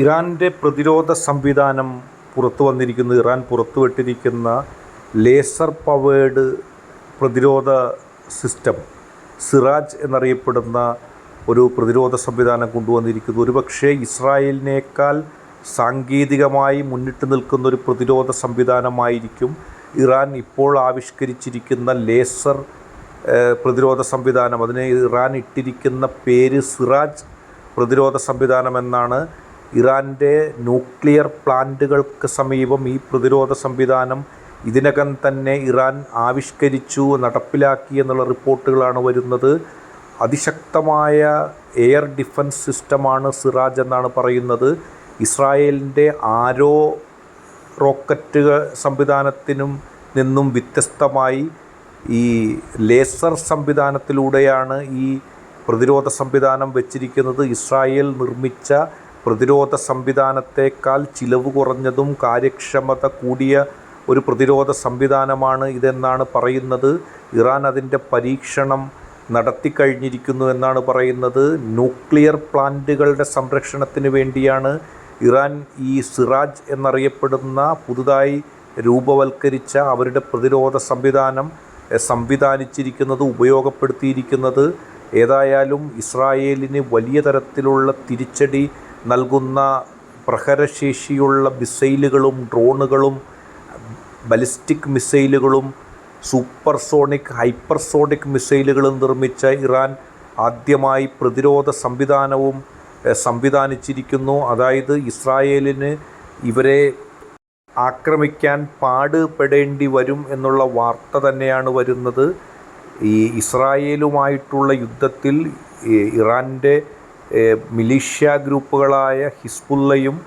ഇറാന്റെ പ്രതിരോധ സംവിധാനം പുറത്തു വന്നിരിക്കുന്നത് ഇറാൻ പുറത്തുവിട്ടിരിക്കുന്ന ലേസർ പവേഡ് പ്രതിരോധ സിസ്റ്റം സിറാജ് എന്നറിയപ്പെടുന്ന ഒരു പ്രതിരോധ സംവിധാനം കൊണ്ടുവന്നിരിക്കുന്നു. ഒരുപക്ഷേ ഇസ്രായേലിനേക്കാൾ സാങ്കേതികമായി മുന്നിട്ട് നിൽക്കുന്ന ഒരു പ്രതിരോധ സംവിധാനമായിരിക്കും ഇറാൻ ഇപ്പോൾ ആവിഷ്കരിച്ചിരിക്കുന്ന ലേസർ പ്രതിരോധ സംവിധാനം. അതിനെ ഇറാൻ ഇട്ടിരിക്കുന്ന പേര് സിറാജ് പ്രതിരോധ സംവിധാനം എന്നാണ് ഇറാന്റെ ന്യൂക്ലിയർ പ്ലാന്റുകൾക്ക് സമീപം ഈ പ്രതിരോധ സംവിധാനം ഇതിനകം തന്നെ ഇറാൻ ആവിഷ്കരിച്ചു നടപ്പിലാക്കി എന്നുള്ള റിപ്പോർട്ടുകളാണ് വരുന്നത്. അതിശക്തമായ എയർ ഡിഫൻസ് സിസ്റ്റമാണ് സിറാജ് എന്നാണ് പറയുന്നത്. ഇസ്രായേലിന്റെ ആരോ റോക്കറ്റ് സംവിധാനത്തിനും നിന്നും വ്യത്യസ്തമായി ഈ ലേസർ സംവിധാനത്തിലൂടെയാണ് ഈ പ്രതിരോധ സംവിധാനം വെച്ചിരിക്കുന്നത്. ഇസ്രായേൽ നിർമ്മിച്ച പ്രതിരോധ സംവിധാനത്തേക്കാൾ ചിലവ് കുറഞ്ഞതും കാര്യക്ഷമത കൂടിയ ഒരു പ്രതിരോധ സംവിധാനമാണ് ഇതെന്നാണ് പറയുന്നത്. ഇറാൻ അതിന്റെ പരീക്ഷണം നടത്തിക്കഴിഞ്ഞിരിക്കുന്നു എന്നാണ് പറയുന്നത്. ന്യൂക്ലിയർ പ്ലാന്റുകളുടെ സംരക്ഷണത്തിന് വേണ്ടിയാണ് ഇറാൻ ഈ സിറാജ് എന്നറിയപ്പെടുന്ന പുതുതായി രൂപവൽക്കരിച്ച അവരുടെ പ്രതിരോധ സംവിധാനം സംവിധാനിച്ചിരിക്കുന്നത് ഉപയോഗപ്പെടുത്തിയിരിക്കുന്നത്. ഏതായാലും ഇസ്രായേലിന് വലിയ തരത്തിലുള്ള തിരിച്ചടി നൽകുന്ന പ്രഹരശേഷിയുള്ള മിസൈലുകളും ഡ്രോണുകളും ബലിസ്റ്റിക് മിസൈലുകളും സൂപ്പർസോണിക് ഹൈപ്പർസോണിക് മിസൈലുകളും നിർമ്മിച്ച ഇറാൻ ആദ്യമായി പ്രതിരോധ സംവിധാനവും സംവിധാനിച്ചിരിക്കുന്നു. അതായത് ഇസ്രായേലിന് ഇവരെ ആക്രമിക്കാൻ പാടുപെടേണ്ടി വരും എന്നുള്ള വാർത്ത തന്നെയാണ് വരുന്നത്. ഈ ഇസ്രായേലുമായിട്ടുള്ള യുദ്ധത്തിൽ ഇറാന്റെ മിലീഷ്യ ഗ്രൂപ്പുകളായ ഹിസ്ബുള്ളയും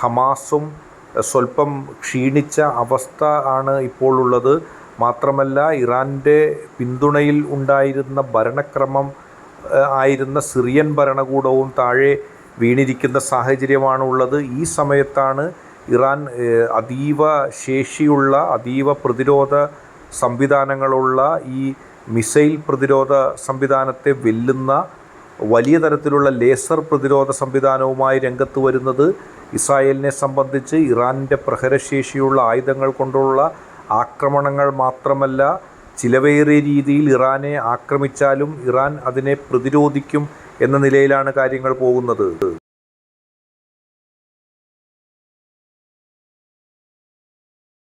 ഹമാസും സ്വല്പം ക്ഷീണിച്ച അവസ്ഥ ആണ് ഇപ്പോൾ ഉള്ളത്. മാത്രമല്ല ഇറാന്റെ പിന്തുണയിൽ ഉണ്ടായിരുന്ന ഭരണക്രമം ആയിരുന്ന സിറിയൻ ഭരണകൂടവും താഴെ വീണിരിക്കുന്ന സാഹചര്യമാണ് ഉള്ളത്. ഈ സമയത്താണ് ഇറാൻ അതീവ ശേഷിയുള്ള അതീവ പ്രതിരോധ സംവിധാനങ്ങളുള്ള ഈ മിസൈൽ പ്രതിരോധ സംവിധാനത്തെ വെല്ലുന്ന വലിയ തരത്തിലുള്ള ലേസർ പ്രതിരോധ സംവിധാനവുമായി രംഗത്ത് വരുന്നത് ഇസ്രായേലിനെ സംബന്ധിച്ച് ഇറാനിന്റെ പ്രഹരശേഷിയുള്ള ആയുധങ്ങൾ കൊണ്ടുള്ള ആക്രമണങ്ങൾ മാത്രമല്ല ചിലവേറിയ രീതിയിൽ ഇറാനെ ആക്രമിച്ചാലും ഇറാൻ അതിനെ പ്രതിരോധിക്കും എന്ന നിലയിലാണ് കാര്യങ്ങൾ പോകുന്നത്.